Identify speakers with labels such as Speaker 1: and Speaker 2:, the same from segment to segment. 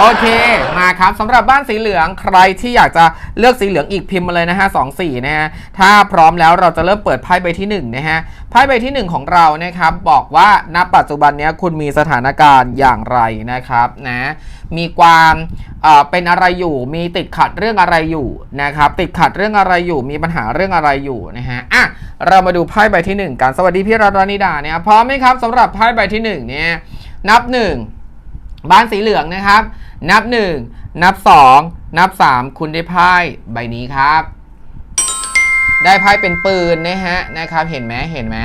Speaker 1: โอเคมาครับสำหรับบ้านสีเหลืองใครที่อยากจะเลือกสีเหลืองอีกพิมพ์มาเลยนะฮะสองสีนะฮะถ้าพร้อมแล้วเราจะเริ่มเปิดไพ่ใบที่หนึ่งนะฮะไพ่ใบที่หนึ่งของเรานะครับบอกว่าณปัจจุบันนี้คุณมีสถานการณ์อย่างไรนะครับนะมีความเป็นอะไรอยู่ มีติดขัดเรื่องอะไรอยู่นะครับติดขัดเรื่องอะไรอยู่มีปัญหาเรื่องอะไรอยู่นะฮะอะเรามาดูไพ่ใบที่หนึ่งกันสวัสดีพี่รัตนิดาเนี่ยพร้อมไหมครับสำหรับไพ่ใบที่หนึ่งเนี่ยนับหนึ่ง บ้านสีเหลืองนะครับ นับ 1 นับ 2 นับ 3 คุณได้ไพ่ใบนี้ครับ ได้ไพ่เป็นปืนนะฮะนะครับ เห็นไหมเห็นไหม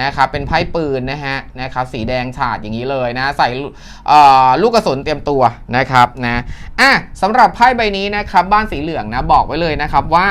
Speaker 1: นะครับเป็นไพ่ปืนนะฮะนะครับสีแดงฉาดอย่างนี้เลยนะใส่ลูกกระสุนเตรียมตัวนะครับนะอะสำหรับไพ่ใบนี้นะครับบ้านสีเหลืองนะบอกไว้เลยนะครับว่า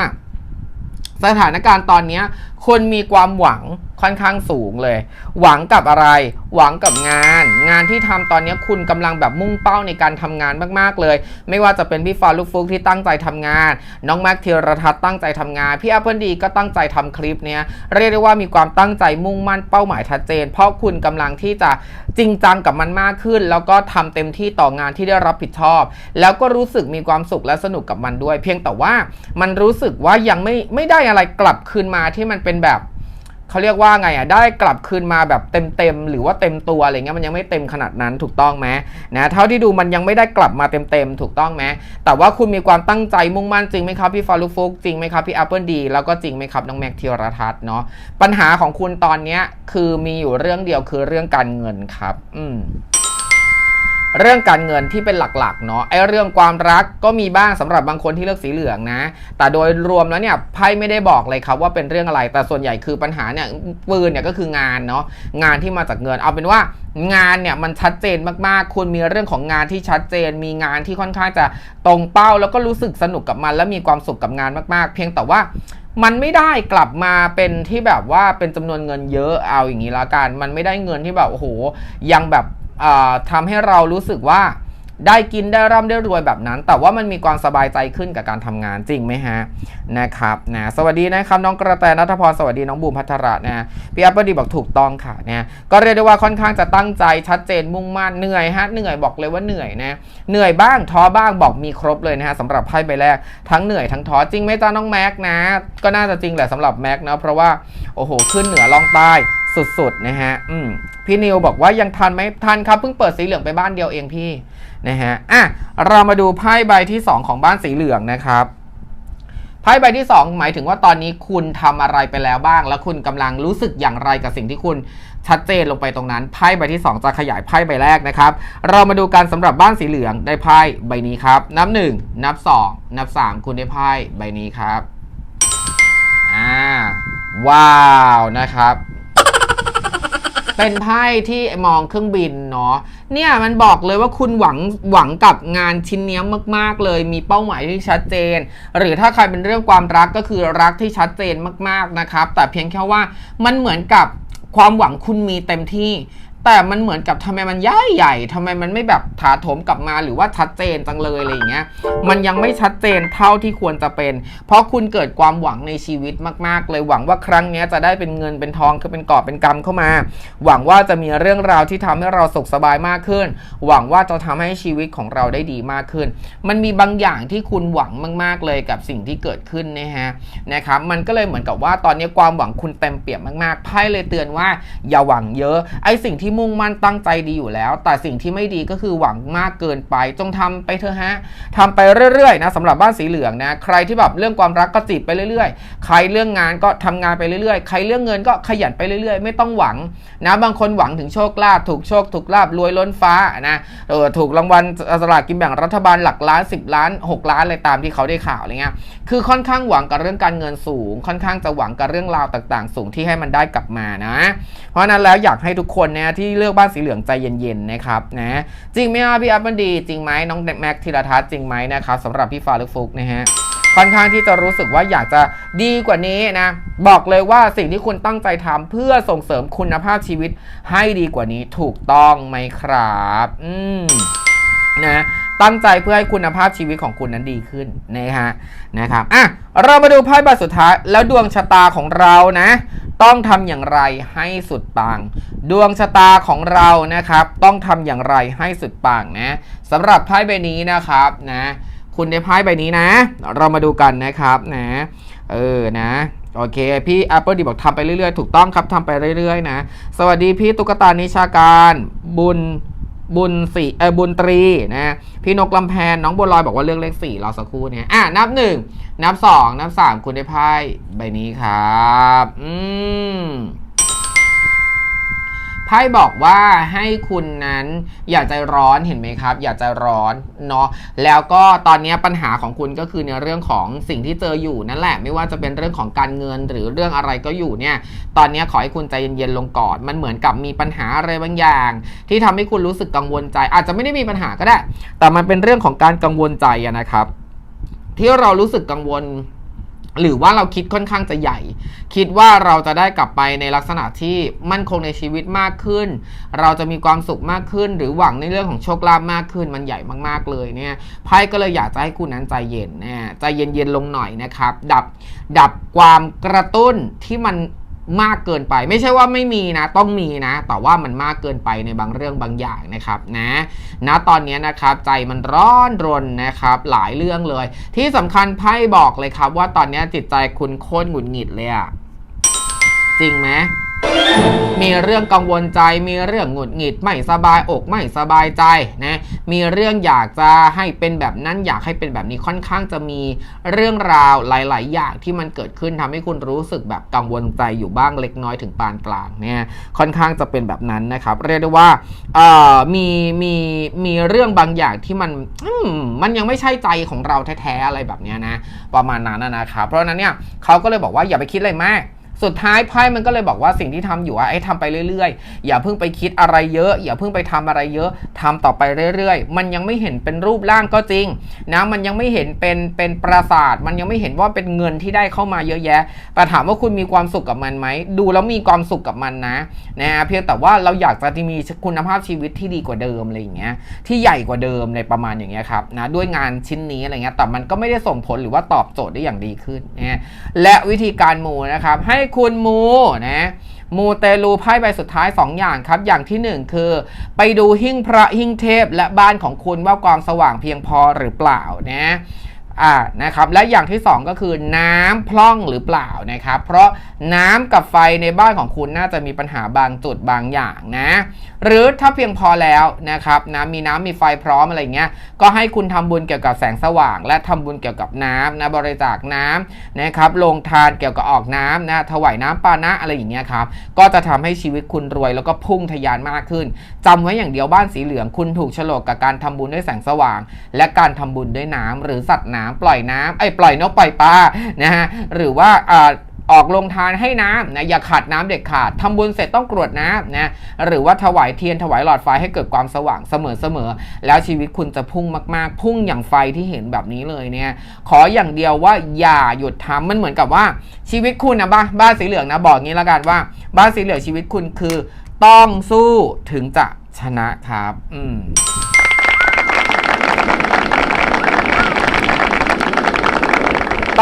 Speaker 1: สถานการณ์ตอนนี้คนมีความหวัง ค่อนข้างสูงเลย หวังกับอะไร หวังกับงาน งานที่ทำตอนนี้คุณกำลังแบบมุ่งเป้าในการทำงานมากๆเลย ไม่ว่าจะเป็นพี่ฟาลูกฟุกที่ตั้งใจทำงาน น้องแม็กเทียรทัศน์ตั้งใจทำงาน พี่แอปเปิลดีก็ตั้งใจทำคลิปเนี้ยเรียกได้ว่ามีความตั้งใจมุ่งมั่นเป้าหมายชัดเจน เพราะคุณกำลังที่จะจริงจังกับมันมากขึ้น แล้วก็ทำเต็มที่ต่องานที่ได้รับผิดชอบ แล้วก็รู้สึกมีความสุขและสนุกกับมันด้วย เพียงแต่ว่ามันรู้สึกว่ายังไม่ไม่ได้อะไรกลับคืนมาที่มันเป็นแบบ เขาเรียกว่าไงอะได้กลับคืนมาแบบเต็มๆหรือว่าเต็มตัวอะไรเงี้ยมันยังไม่เต็มขนาดนั้นถูกต้องไหมนะเท่าที่ดูมันยังไม่ได้กลับมาเต็มๆถูกต้องไหมแต่ว่าคุณมีความตั้งใจมุ่งมั่นจริงไหมครับพี่ฟารุฟุกจริงไหมครับพี่แอปเปิลดีแล้วก็จริงไหมครับน้องแม็กเทียรทัศน์เนาะปัญหาของคุณตอนเนี้ยคือมีอยู่เรื่องเดียวคือเรื่องการเงินครับ อืม เรื่องการเงินที่เป็นหลักๆเนาะไอ้เรื่องความรักก็มีบ้างสำหรับบางคนที่เลือกสีเหลืองนะ แต่โดยรวมแล้วเนี่ยไพ่ไม่ได้บอกเลยครับว่าเป็นเรื่องอะไรแต่ส่วนใหญ่คือปัญหาเนี่ยปืนเนี่ยก็คืองานเนาะงานที่มาจากเงิน เอาเป็นว่างานเนี่ยมันชัดเจนมากๆ คุณมีเรื่องของงานที่ชัดเจน มีงานที่ค่อนข้างจะตรงเป้า แล้วก็รู้สึกสนุกกับมัน และมีความสุขกับงานมากๆ เพียงแต่ว่ามันไม่ได้กลับมาเป็นที่แบบว่าเป็นจำนวนเงินเยอะเอาอย่างนี้ละกัน มันไม่ได้เงินที่แบบโอ้โหยังแบบ อ่าทำให้เรารู้สึกว่าได้กินได้ร่ำได้รวยแบบนั้น แต่ว่ามันมีความสบายใจขึ้นกับการทำงานจริงไหมฮะนะครับนะสวัสดีนะครับน้องกระแตนัทพรสวัสดีน้องบูมพัทระนะพี่แอปเปิลดีบอกถูกต้องค่ะเนี่ยก็เรียกได้ว่าค่อนข้างจะตั้งใจชัดเจนมุ่งมั่นเหนื่อยฮะเหนื่อยบอกเลยว่าเหนื่อยนะเหนื่อยบ้างท้อบ้างบอกมีครบเลยนะฮะสำหรับไพ่ใบแรกทั้งเหนื่อยทั้งท้อจริงไหมจ้าน้องแม็กนะ ก็น่าจะจริงแหละสำหรับแม็กนะเพราะว่าโอ้โหขึ้นเหนือล่องใต้ สุดๆนะฮะอืมพี่นิวบอกว่ายังทันไหมทันครับเพิ่งเปิดสีเหลืองไปบ้านเดียวเองพี่นะฮะอะเรามาดูไพ่ใบที่ 2 ของบ้านสีเหลืองนะครับไพ่ใบที่ 2 หมายถึงว่าตอนนี้คุณทำอะไรไปแล้วบ้าง แล้วคุณกำลังรู้สึกอย่างไรกับสิ่งที่คุณชัดเจนลงไปตรงนั้นไพ่ใบที่ 2 จะขยายไพ่ใบแรกนะครับ เรามาดูกันสำหรับบ้านสีเหลืองได้ไพ่ใบนี้ครับ นับ 1 นับ 2 นับ 3 คุณได้ไพ่ใบนี้ครับอ่าว้าวนะครับ เป็นไพ่ที่มองเครื่องบินเนาะเนี่ยมันบอกเลยว่าคุณหวังหวังกับงานชิ้นเนี้ยมาก ๆ เลย มีเป้าหมายที่ชัดเจน หรือถ้าใครเป็นเรื่องความรักก็คือรักที่ชัดเจนมาก ๆ นะครับ แต่เพียงแค่ว่ามันเหมือนกับความหวังคุณมีเต็มที่ แต่มันเหมือนกับทำไมมันใหญ่ใหญ่ทำไมมันไม่แบบถาโถมกลับมาหรือว่าชัดเจนจังเลยอะไรอย่างเงี้ย มันยังไม่ชัดเจนเท่าที่ควรจะเป็น เพราะคุณเกิดความหวังในชีวิตมากๆ เลยหวังว่าครั้งนี้จะได้เป็นเงินเป็นทองคือเป็นกอบเป็นกำเข้ามา หวังว่าจะมีเรื่องราวที่ทำให้เราสุขสบายมากขึ้น หวังว่าจะทำให้ชีวิตของเราได้ดีมากขึ้น มันมีบางอย่างที่คุณหวังมาก ๆ เลยกับสิ่งที่เกิดขึ้นนะฮะนะครับมันก็เลยเหมือนกับว่าตอนนี้ความหวังคุณเต็มเปี่ยมมากๆไพ่เลยเตือนว่าอย่าหวังเยอะไอ้สิ่งที่มุ่งมั่นตั้งใจดีอยู่แล้ว แต่สิ่งที่ไม่ดีก็คือหวังมากเกินไป จงทำไปเถอะฮะทำไปเรื่อยๆนะสำหรับบ้านสีเหลืองนะใครที่แบบเรื่องความรักก็จีบไปเรื่อยๆ ใครเรื่องงานก็ทำงานไปเรื่อยๆ ใครเรื่องเงินก็ขยันไปเรื่อยๆ ไม่ต้องหวังนะบางคนหวังถึงโชคลาภถูกโชคถูกลาภรวยล้นฟ้านะเออถูกรางวัลสลากกินแบ่งรัฐบาลหลักล้าน 10 ล้าน 6 ล้านอะไรตามที่เขาได้ข่าวอะไรเงี้ยคือค่อนข้างหวังกับเรื่องการเงินสูง ค่อนข้างจะหวังกับเรื่องราวต่าง ๆ สูงที่ให้มันได้กลับมานะ เพราะฉะนั้นแล้วอยากให้ทุกคนนะที่เลือกบ้านสีเหลืองใจเย็นๆนะครับนะจริงไหมครับพี่อัพมันดีจริงไหมน้องแม็กธีรทัศน์จริงไหมนะครับสำหรับพี่ฟาลุกฟุกนะฮะค่อนข้างที่จะรู้สึกว่าอยากจะดีกว่านี้นะ บอกเลยว่าสิ่งที่คุณตั้งใจทำเพื่อส่งเสริมคุณภาพชีวิตให้ดีกว่านี้ถูกต้องไหมครับ อืมนะตั้งใจเพื่อให้คุณภาพชีวิตของคุณนั้นดีขึ้นนะฮะนะครับอะเรามาดูไพ่ใบสุดท้ายแล้วดวงชะตาของเรานะ ต้องทำอย่างไรให้สุดปัง ดวงชะตาของเรานะครับ ต้องทำอย่างไรให้สุดปังนะสำหรับไพ่ใบนี้นะครับนะคุณได้ไพ่ใบนี้นะ เรามาดูกันนะครับนะเออนะโอเค พี่ Apple ดีบอกทำไปเรื่อยๆ ถูกต้องครับทำไปเรื่อยๆนะ สวัสดีพี่ตุ๊กตานิชาการ บุญบุญสี่เออบุญตรีนะ พี่นกลำแพนน้องบัวลอยบอกว่าเลือกเลขสี่รอสักครู่เนี่ยอะนับหนึ่ง นับสองนับสามคุณได้ไพ่ใบนี้ครับ อืมไพ่บอกว่าให้คุณนั้นอย่าใจร้อนเห็นไหมครับ อย่าใจร้อนเนาะแล้วก็ตอนนี้ปัญหาของคุณก็คือในเรื่องของสิ่งที่เจออยู่นั่นแหละ ไม่ว่าจะเป็นเรื่องของการเงินหรือเรื่องอะไรก็อยู่เนี่ย ตอนนี้ขอให้คุณใจเย็นๆลงก่อน มันเหมือนกับมีปัญหาอะไรบางอย่าง ที่ทำให้คุณรู้สึกกังวลใจ อาจจะไม่ได้มีปัญหาก็ได้ แต่มันเป็นเรื่องของการกังวลใจนะครับ ที่เรารู้สึกกังวล หรือว่าเราคิดค่อนข้างจะใหญ่ คิดว่าเราจะได้กลับไปในลักษณะที่มั่นคงในชีวิตมากขึ้น เราจะมีความสุขมากขึ้น หรือหวังในเรื่องของโชคลาภมากขึ้น มันใหญ่มากๆเลยเนี่ยไพ่ก็เลยอยากจะให้คุณนั้นใจเย็นนะใจเย็นๆลงหน่อยนะครับ ดับดับความกระตุ้นที่มัน มากเกินไป ไม่ใช่ว่าไม่มีนะ ต้องมีนะ แต่ว่ามันมากเกินไปในบางเรื่องบางอย่างนะครับนะณตอนนี้นะครับใจมันร้อนรนนะครับหลายเรื่องเลย ที่สำคัญไพ่บอกเลยครับ ว่าตอนนี้จิตใจคุณโค่นหงุดหงิดเลยอะจริงไหม มีเรื่องกังวลใจ มีเรื่องหงุดหงิดไม่สบายอกไม่สบายใจนะมีเรื่องอยากจะให้เป็นแบบนั้นอยากให้เป็นแบบนี้ค่อนข้างจะมีเรื่องราวหลาย ๆ อย่างที่มันเกิดขึ้นทำให้คุณรู้สึกแบบกังวลใจอยู่บ้างเล็กน้อยถึงปานกลางเนี่ยค่อนข้างจะเป็นแบบนั้นนะครับ เรียกได้ว่าเอ่อมีมีมีเรื่องบางอย่างที่มันมมันยังไม่ใช่ใจของเราแท้ ๆ อะไรแบบเนี้ยนะประมาณนั้นนะครับ เพราะฉะนั้นเนี่ยเขาก็เลยบอกว่าอย่าไปคิดอะไรมาก สุดท้ายไพ่มันก็เลยบอกว่าสิ่งที่ทำอยู่อะไอ้ทำไปเรื่อยๆ อย่าเพิ่งไปคิดอะไรเยอะ อย่าเพิ่งไปทำอะไรเยอะทำต่อไปเรื่อยๆ มันยังไม่เห็นเป็นรูปร่างก็จริงนะมันยังไม่เห็นเป็นเป็นปราสาท มันยังไม่เห็นว่าเป็นเงินที่ได้เข้ามาเยอะแยะ แต่ถามว่าคุณมีความสุขกับมันไหม ดูแล้วมีความสุขกับมันนะนะเพียงแต่ว่าเราอยากจะที่มีคุณภาพชีวิตที่ดีกว่าเดิมอะไรอย่างเงี้ยที่ใหญ่กว่าเดิมในประมาณอย่างเงี้ยครับนะด้วยงานชิ้นนี้อะไรเงี้ยแต่มันก็ไม่ได้ส่งผลหรือว่าตอบโจทย์ได้อย่างดีขึ้นนะฮะและวิธีการมูนะครับให้คุณมูนะมูเตลูไพ่ใบสุดท้าย 2 อย่างครับ อย่างทีหนึ่1 คือ ไปดูหิ้งพระหิ้งเทพและบ้านของคุณว่ากองสว่างเพียงพอหรือเปล่านะ อ่านะครับและอย่างที่ 2 ก็คือน้ำพร่องหรือเปล่านะครับ เพราะน้ำกับไฟในบ้านของคุณน่าจะมีปัญหาบางจุดบางอย่างนะ หรือถ้าเพียงพอแล้วนะครับนะมีน้ำมีไฟพร้อมอะไรเงี้ยก็ให้คุณทำบุญเกี่ยวกับแสงสว่าง และทำบุญเกี่ยวกับน้ำนะบริจาคน้ำนะครับลงทานเกี่ยวกับออกน้ำนะถวายน้ำปานะอะไรอย่างเงี้ยครับก็จะทำให้ชีวิตคุณรวยแล้วก็พุ่งทะยานมากขึ้นจำไว้อย่างเดียวบ้านสีเหลืองคุณถูกฉลกกับการทำบุญด้วยแสงสว่าง และการทำบุญด้วยน้ำหรือสัตว์น้ำปล่อยน้ำไอ้ปล่อยนกปล่อยปลานะฮะหรือว่าออกลงทานให้น้ำนะอย่าขาดน้ำเด็ดขาดทำบุญเสร็จต้องกรวดน้ำนะหรือว่าถวายเทียนถวายหลอดไฟให้เกิดความสว่างเสมอๆแล้วชีวิตคุณจะพุ่งมากๆ พุ่งอย่างไฟที่เห็นแบบนี้เลยเนี่ยขออย่างเดียวว่าอย่าหยุดทำมันเหมือนกับว่าชีวิตคุณนะบ้าบ้านสีเหลืองนะบอกงี้ล้วกันว่า บ้านสีเหลืองชีวิตคุณคือ ต้องสู้ถึงจะชนะครับ อืม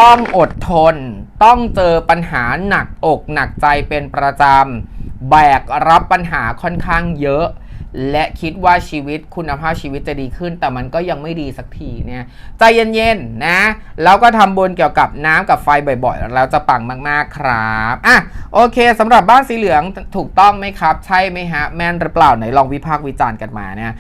Speaker 1: ต้องอดทน ต้องเจอปัญหาหนักอกหนักใจเป็นประจำ แบกรับปัญหาค่อนข้างเยอะ และคิดว่าชีวิตคุณภาพชีวิตจะดีขึ้น แต่มันก็ยังไม่ดีสักทีเนี่ยใจเย็นๆนะ แล้วก็ทำบุญเกี่ยวกับน้ำกับไฟบ่อยๆ แล้วจะปังมากๆครับอะโอเคสำหรับบ้านสีเหลืองถูกต้องไหมครับ ใช่ไหมฮะ แม่นหรือเปล่าไหนลองวิพากษ์วิจารณ์กันมาเนี่ย